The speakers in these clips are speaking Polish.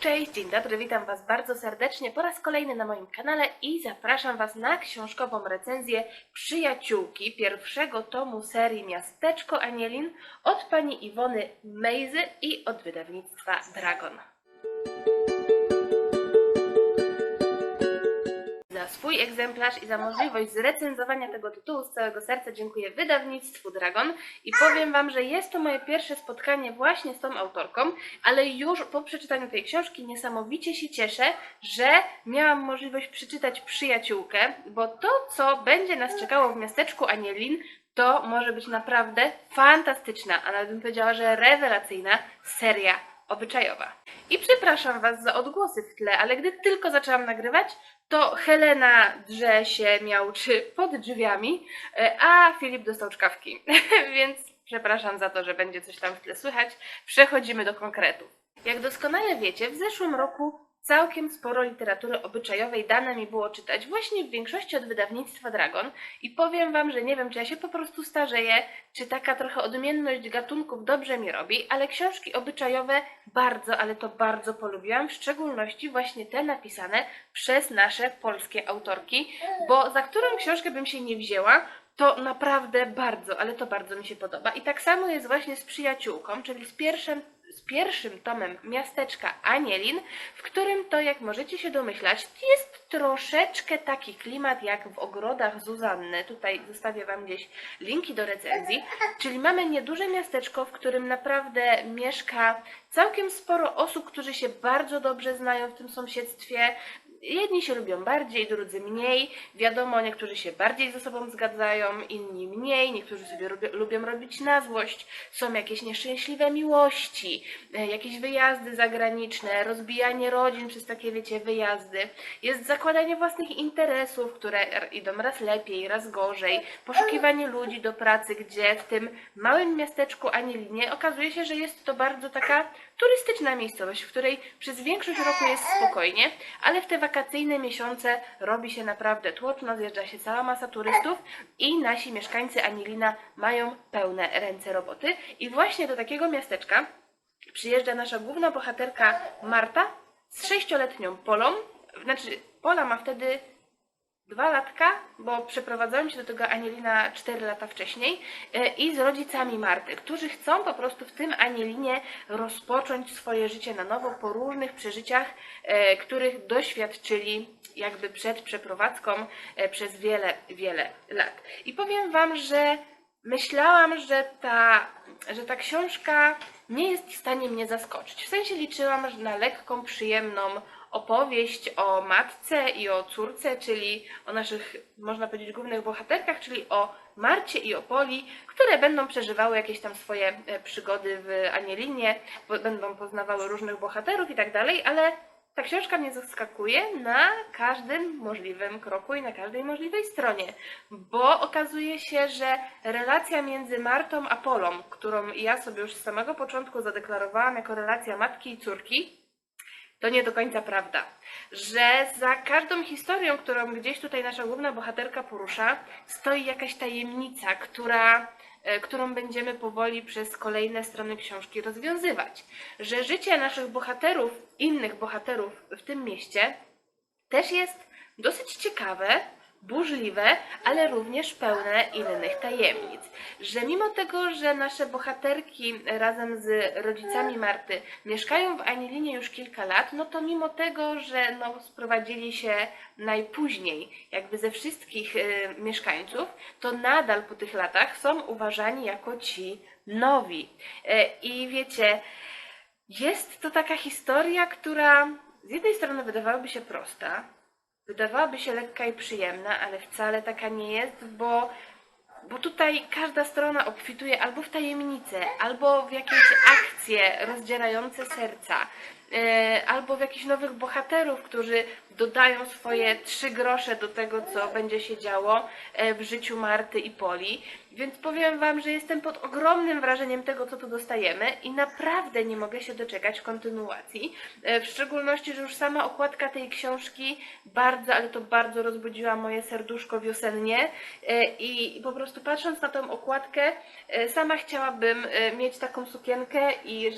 Cześć, dzień dobry, witam Was bardzo serdecznie po raz kolejny na moim kanale i zapraszam Was na książkową recenzję Przyjaciółki pierwszego tomu serii Miasteczko Anielin od pani Iwony Mejzy i od wydawnictwa Dragon. Swój egzemplarz i za możliwość zrecenzowania tego tytułu z całego serca dziękuję wydawnictwu Dragon. I powiem Wam, że jest to moje pierwsze spotkanie właśnie z tą autorką, ale już po przeczytaniu tej książki niesamowicie się cieszę, że miałam możliwość przeczytać Przyjaciółkę, bo to, co będzie nas czekało w miasteczku Anielin, to może być naprawdę fantastyczna, a nawet bym powiedziała, że rewelacyjna seria obyczajowa. I przepraszam Was za odgłosy w tle, ale gdy tylko zaczęłam nagrywać, to Helena drze się miałczy pod drzwiami, e, a Filip dostał czkawki. Więc przepraszam za to, że będzie coś tam w tle słychać. Przechodzimy do konkretów. Jak doskonale wiecie, w zeszłym roku całkiem sporo literatury obyczajowej dane mi było czytać właśnie w większości od wydawnictwa Dragon i powiem Wam, że nie wiem, czy ja się po prostu starzeję, czy taka trochę odmienność gatunków dobrze mi robi, ale książki obyczajowe bardzo, ale to bardzo polubiłam, w szczególności właśnie te napisane przez nasze polskie autorki, bo za którą książkę bym się nie wzięła, to naprawdę bardzo, ale to bardzo mi się podoba. I tak samo jest właśnie z przyjaciółką, czyli z pierwszym, z pierwszym tomem miasteczka Anielin, w którym to, jak możecie się domyślać, jest troszeczkę taki klimat jak w ogrodach Zuzanny. Tutaj zostawię Wam gdzieś linki do recenzji. Czyli mamy nieduże miasteczko, w którym naprawdę mieszka całkiem sporo osób, którzy się bardzo dobrze znają w tym sąsiedztwie. Jedni się lubią bardziej, drudzy mniej. Wiadomo, niektórzy się bardziej ze sobą zgadzają, inni mniej. Niektórzy sobie lubią, lubią robić na złość. Są jakieś nieszczęśliwe miłości, e, jakieś wyjazdy zagraniczne, rozbijanie rodzin przez takie, wiecie, wyjazdy. Jest zakładanie własnych interesów, które idą raz lepiej, raz gorzej. Poszukiwanie ludzi do pracy, gdzie w tym małym miasteczku Anielinie okazuje się, że jest to bardzo taka turystyczna miejscowość, w której przez większość roku jest spokojnie, ale w te wakacyjne miesiące robi się naprawdę tłoczno, zjeżdża się cała masa turystów i nasi mieszkańcy Anielina mają pełne ręce roboty. I właśnie do takiego miasteczka przyjeżdża nasza główna bohaterka Marta z sześcioletnią Polą. Znaczy, Pola ma wtedy dwa latka, bo przeprowadzałem się do tego Anielina 4 lata wcześniej e, i z rodzicami Marty, którzy chcą po prostu w tym Anielinie rozpocząć swoje życie na nowo po różnych przeżyciach, e, których doświadczyli jakby przed przeprowadzką e, przez wiele, wiele lat. I powiem Wam, że myślałam, że ta, że ta książka nie jest w stanie mnie zaskoczyć. W sensie liczyłam na lekką, przyjemną opowieść o matce i o córce, czyli o naszych, można powiedzieć, głównych bohaterkach, czyli o Marcie i o Poli, które będą przeżywały jakieś tam swoje e, przygody w Anielinie, będą poznawały różnych bohaterów i tak dalej, ale ta książka mnie zaskakuje na każdym możliwym kroku i na każdej możliwej stronie, bo okazuje się, że relacja między Martą a Polą, którą ja sobie już z samego początku zadeklarowałam jako relacja matki i córki, to nie do końca prawda. Że za każdą historią, którą gdzieś tutaj nasza główna bohaterka porusza, stoi jakaś tajemnica, która, e, którą będziemy powoli przez kolejne strony książki rozwiązywać. Że życie naszych bohaterów, innych bohaterów w tym mieście, też jest dosyć ciekawe, burzliwe, ale również pełne innych tajemnic. Że mimo tego, że nasze bohaterki razem z rodzicami Marty mieszkają w Anilinie już kilka lat, no to mimo tego, że no, sprowadzili się najpóźniej jakby ze wszystkich e, mieszkańców, to nadal po tych latach są uważani jako ci nowi. E, I wiecie, jest to taka historia, która z jednej strony wydawałaby się prosta, wydawałaby się lekka i przyjemna, ale wcale taka nie jest, bo, bo tutaj każda strona obfituje albo w tajemnice, albo w jakieś akcje rozdzierające serca, albo w jakichś nowych bohaterów, którzy dodają swoje trzy grosze do tego, co będzie się działo e, w życiu Marty i Poli. Więc powiem Wam, że jestem pod ogromnym wrażeniem tego, co tu dostajemy i naprawdę nie mogę się doczekać kontynuacji. E, W szczególności, że już sama okładka tej książki bardzo, ale to bardzo rozbudziła moje serduszko wiosennie E, i po prostu patrząc na tą okładkę, e, sama chciałabym e, mieć taką sukienkę i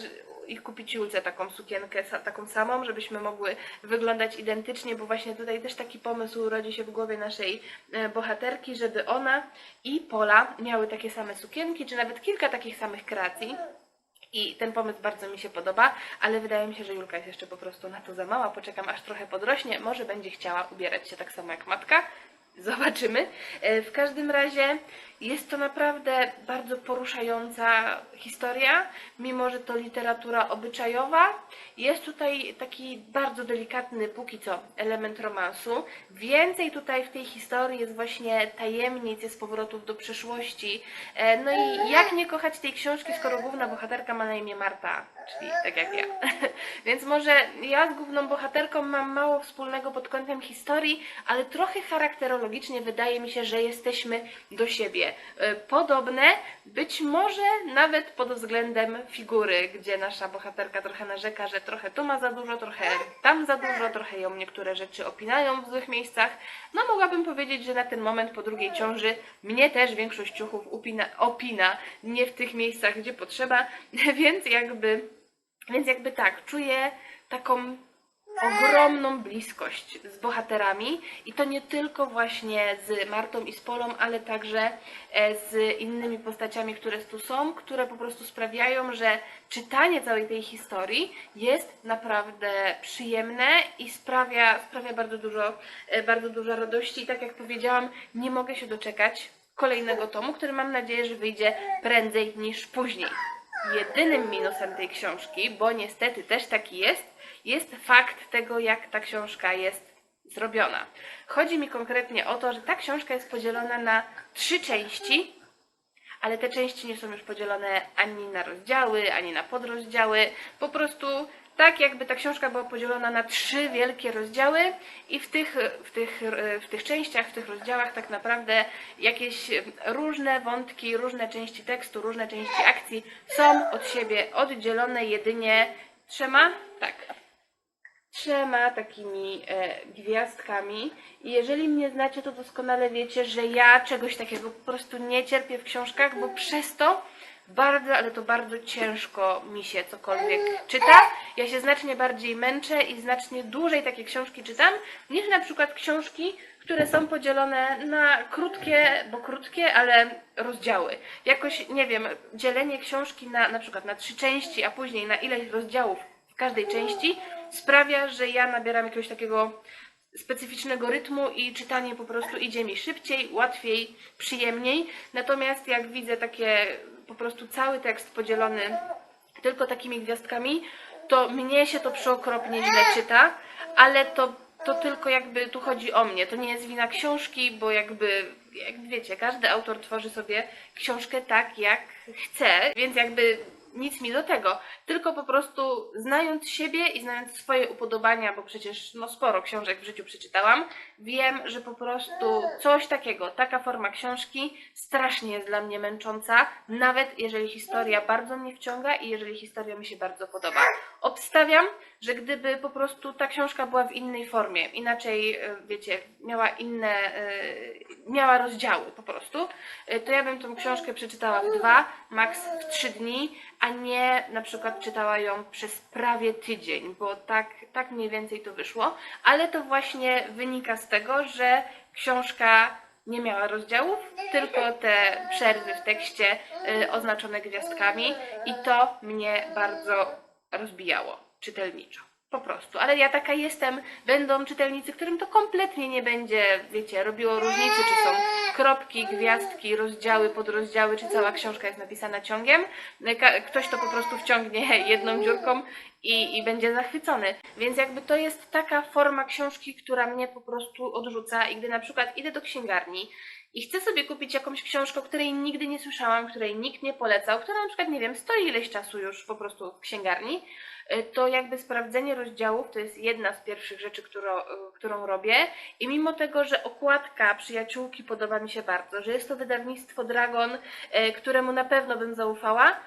i kupić Julce taką sukienkę, taką samą, żebyśmy mogły wyglądać identycznie, bo właśnie tutaj też taki pomysł rodzi się w głowie naszej e, bohaterki, żeby ona i Pola miały takie same sukienki, czy nawet kilka takich samych kreacji. I ten pomysł bardzo mi się podoba, ale wydaje mi się, że Julka jest jeszcze po prostu na to za mała. Poczekam aż trochę podrośnie. Może będzie chciała ubierać się tak samo jak matka. Zobaczymy. E, W każdym razie jest to naprawdę bardzo poruszająca historia, mimo że to literatura obyczajowa. Jest tutaj taki bardzo delikatny, póki co, element romansu. Więcej tutaj w tej historii jest właśnie tajemnic, jest powrotów do przeszłości. E, No i jak nie kochać tej książki, skoro główna bohaterka ma na imię Marta, czyli tak jak ja. Więc może ja z główną bohaterką mam mało wspólnego pod kątem historii, ale trochę charakterologicznie wydaje mi się, że jesteśmy do siebie e, podobne, być może nawet pod względem figury, gdzie nasza bohaterka trochę narzeka, że trochę tu ma za dużo, trochę tam za dużo, trochę ją niektóre rzeczy opinają w złych miejscach. No mogłabym powiedzieć, że na ten moment po drugiej ciąży mnie też większość ciuchów upina, opina nie w tych miejscach, gdzie potrzeba, więc jakby, więc jakby tak, czuję taką ogromną bliskość z bohaterami i to nie tylko właśnie z Martą i z Polą, ale także e, z innymi postaciami, które tu są, które po prostu sprawiają, że czytanie całej tej historii jest naprawdę przyjemne i sprawia, sprawia bardzo dużo, e, bardzo dużo radości i tak jak powiedziałam, nie mogę się doczekać kolejnego tomu, który mam nadzieję, że wyjdzie prędzej niż później. Jedynym minusem tej książki, bo niestety też taki jest, jest fakt tego, jak ta książka jest zrobiona. Chodzi mi konkretnie o to, że ta książka jest podzielona na trzy części, ale te części nie są już podzielone ani na rozdziały, ani na podrozdziały. Po prostu tak, jakby ta książka była podzielona na trzy wielkie rozdziały i w tych, w tych, w tych częściach, w tych rozdziałach tak naprawdę jakieś różne wątki, różne części tekstu, różne części akcji są od siebie oddzielone jedynie trzema, tak, trzema takimi e, gwiazdkami. I jeżeli mnie znacie, to doskonale wiecie, że ja czegoś takiego po prostu nie cierpię w książkach, bo przez to bardzo, ale to bardzo ciężko mi się cokolwiek czyta. Ja się znacznie bardziej męczę i znacznie dłużej takie książki czytam, niż na przykład książki, które są podzielone na krótkie, bo krótkie, ale rozdziały. Jakoś, nie wiem, dzielenie książki na na przykład na trzy części, a później na ileś rozdziałów w każdej części sprawia, że ja nabieram jakiegoś takiego specyficznego rytmu i czytanie po prostu idzie mi szybciej, łatwiej, przyjemniej. Natomiast jak widzę takie po prostu cały tekst podzielony tylko takimi gwiazdkami, to mnie się to przeokropnie źle czyta, ale to, to tylko jakby tu chodzi o mnie. To nie jest wina książki, bo jakby, jak wiecie, każdy autor tworzy sobie książkę tak, jak chce, więc jakby nic mi do tego. Tylko po prostu znając siebie i znając swoje upodobania, bo przecież no sporo książek w życiu przeczytałam, wiem, że po prostu coś takiego, taka forma książki strasznie jest dla mnie męcząca, nawet jeżeli historia bardzo mnie wciąga i jeżeli historia mi się bardzo podoba. Obstawiam, że gdyby po prostu ta książka była w innej formie, inaczej, e, wiecie, miała inne, e, miała rozdziały po prostu, e, to ja bym tą książkę przeczytała w dwa, maks w trzy dni, a nie na przykład czytała ją przez prawie tydzień, bo tak, tak mniej więcej to wyszło, ale to właśnie wynika z tego, że książka nie miała rozdziałów, tylko te przerwy w tekście y, oznaczone gwiazdkami i to mnie bardzo rozbijało czytelniczo. Po prostu. Ale ja taka jestem. Będą czytelnicy, którym to kompletnie nie będzie, wiecie, robiło różnicy, czy są kropki, gwiazdki, rozdziały, podrozdziały, czy cała książka jest napisana ciągiem. Ktoś to po prostu wciągnie jedną dziurką i, i będzie zachwycony. Więc jakby to jest taka forma książki, która mnie po prostu odrzuca i gdy na przykład idę do księgarni i chcę sobie kupić jakąś książkę, której nigdy nie słyszałam, której nikt nie polecał, która na przykład, nie wiem, stoi ileś czasu już po prostu w księgarni, to jakby sprawdzenie rozdziałów to jest jedna z pierwszych rzeczy, którą, y, którą robię. I mimo tego, że okładka przyjaciółki podoba mi się bardzo, że jest to wydawnictwo Dragon, y, któremu na pewno bym zaufała,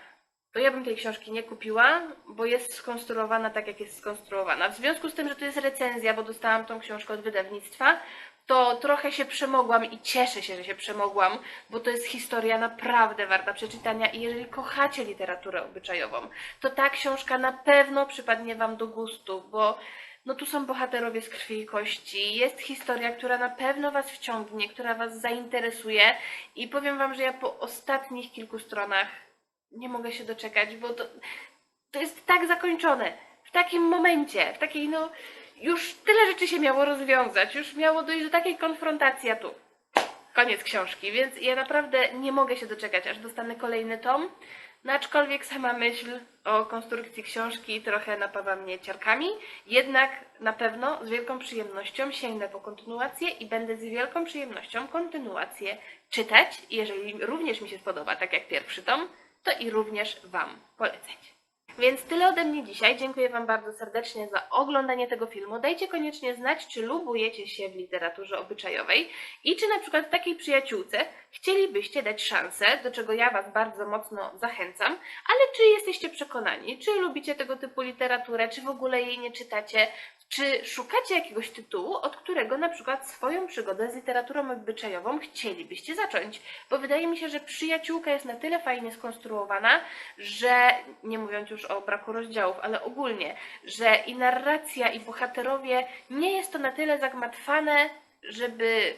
to ja bym tej książki nie kupiła, bo jest skonstruowana tak, jak jest skonstruowana. W związku z tym, że to jest recenzja, bo dostałam tą książkę od wydawnictwa, to trochę się przemogłam i cieszę się, że się przemogłam, bo to jest historia naprawdę warta przeczytania i jeżeli kochacie literaturę obyczajową, to ta książka na pewno przypadnie Wam do gustu, bo no tu są bohaterowie z krwi i kości, jest historia, która na pewno Was wciągnie, która Was zainteresuje i powiem Wam, że ja po ostatnich kilku stronach nie mogę się doczekać, bo to, to jest tak zakończone, w takim momencie, w takiej no, już tyle rzeczy się miało rozwiązać, już miało dojść do takiej konfrontacji, a tu koniec książki, więc ja naprawdę nie mogę się doczekać, aż dostanę kolejny tom. No aczkolwiek sama myśl o konstrukcji książki trochę napawa mnie ciarkami, jednak na pewno z wielką przyjemnością sięgnę po kontynuację i będę z wielką przyjemnością kontynuację czytać. Jeżeli również mi się spodoba, tak jak pierwszy tom, to i również Wam polecać. Więc tyle ode mnie dzisiaj. Dziękuję Wam bardzo serdecznie za oglądanie tego filmu. Dajcie koniecznie znać, czy lubujecie się w literaturze obyczajowej i czy na przykład takiej przyjaciółce chcielibyście dać szansę, do czego ja Was bardzo mocno zachęcam, ale czy jesteście przekonani, czy lubicie tego typu literaturę, czy w ogóle jej nie czytacie, czy szukacie jakiegoś tytułu, od którego na przykład swoją przygodę z literaturą obyczajową chcielibyście zacząć? Bo wydaje mi się, że przyjaciółka jest na tyle fajnie skonstruowana, że nie mówiąc już o braku rozdziałów, ale ogólnie, że i narracja, i bohaterowie nie jest to na tyle zagmatwane, żeby,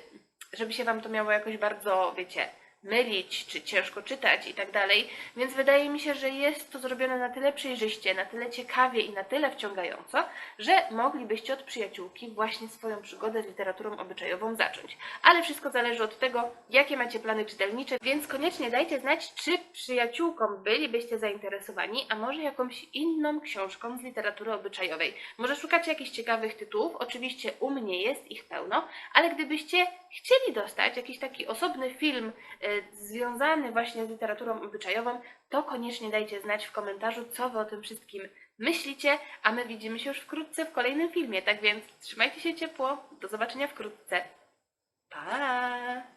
żeby się wam to miało jakoś bardzo, wiecie, mylić, czy ciężko czytać i tak dalej. Więc wydaje mi się, że jest to zrobione na tyle przejrzyście, na tyle ciekawie i na tyle wciągająco, że moglibyście od przyjaciółki właśnie swoją przygodę z literaturą obyczajową zacząć. Ale wszystko zależy od tego, jakie macie plany czytelnicze, więc koniecznie dajcie znać, czy przyjaciółką bylibyście zainteresowani, a może jakąś inną książką z literatury obyczajowej. Może szukacie jakichś ciekawych tytułów, oczywiście u mnie jest ich pełno, ale gdybyście chcieli dostać jakiś taki osobny film e, związany właśnie z literaturą obyczajową, to koniecznie dajcie znać w komentarzu, co wy o tym wszystkim myślicie, a my widzimy się już wkrótce w kolejnym filmie. Tak więc trzymajcie się ciepło, do zobaczenia wkrótce. Pa!